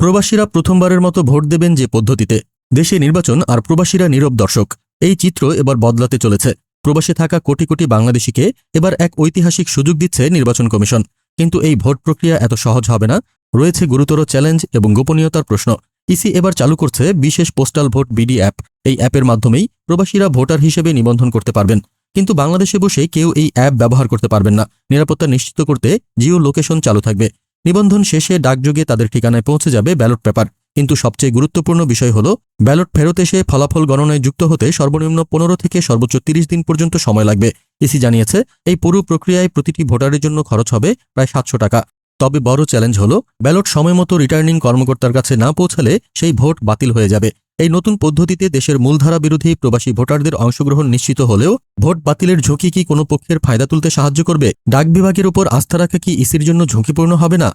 প্রবাসীরা প্রথমবারের মতো ভোট দেবেন যে পদ্ধতিতে। দেশে নির্বাচন আর প্রবাসীরা নীরব দর্শক। এই চিত্র এবার বদলাতে চলেছে। প্রবাসে থাকা কোটি কোটি বাংলাদেশিকে এবার এক ঐতিহাসিক সুযোগ দিচ্ছে নির্বাচন কমিশন। কিন্তু এই ভোট প্রক্রিয়া এত সহজ হবে না। রয়েছে গুরুতর চ্যালেঞ্জ এবং গোপনীয়তার প্রশ্ন। ইসি এবার চালু করছে বিশেষ পোস্টাল ভোট বিডি অ্যাপ। এই অ্যাপের মাধ্যমেই প্রবাসীরা ভোটার হিসেবে নিবন্ধন করতে পারবেন। কিন্তু বাংলাদেশে বসে কেউ এই অ্যাপ ব্যবহার করতে পারবেন না। নিরাপত্তা নিশ্চিত করতে জিও লোকেশন চালু থাকবে। নিবন্ধন শেষে ডাকযোগে তাদের ঠিকানায় পৌঁছে যাবে ব্যালট পেপার। কিন্তু সবচেয়ে গুরুত্বপূর্ণ বিষয় হল, ব্যালট ফেরত এসে ফলাফল গণনায় যুক্ত হতে সর্বনিম্ন পনেরো থেকে সর্বোচ্চ তিরিশ দিন পর্যন্ত সময় লাগবে। ইসি জানিয়েছে, এই পুরো প্রক্রিয়ায় প্রতিটি ভোটারের জন্য খরচ হবে প্রায় সাতশো টাকা। তবে বড় চ্যালেঞ্জ হল, ব্যালট সময়মতো রিটার্নিং কর্মকর্তার কাছে না পৌঁছালে সেই ভোট বাতিল হয়ে যাবে। এই নতুন পদ্ধতিতে দেশের মূলধারা বিরোধী প্রবাসী ভোটারদের অংশগ্রহণ নিশ্চিত হলেও ভোট বাতিলের ঝুঁকি কি কোনো পক্ষের ফায়দা তুলতে সাহায্য করবে? ডাক বিভাগের উপর আস্থা রাখা কি ইসির জন্য ঝুঁকিপূর্ণ হবে না?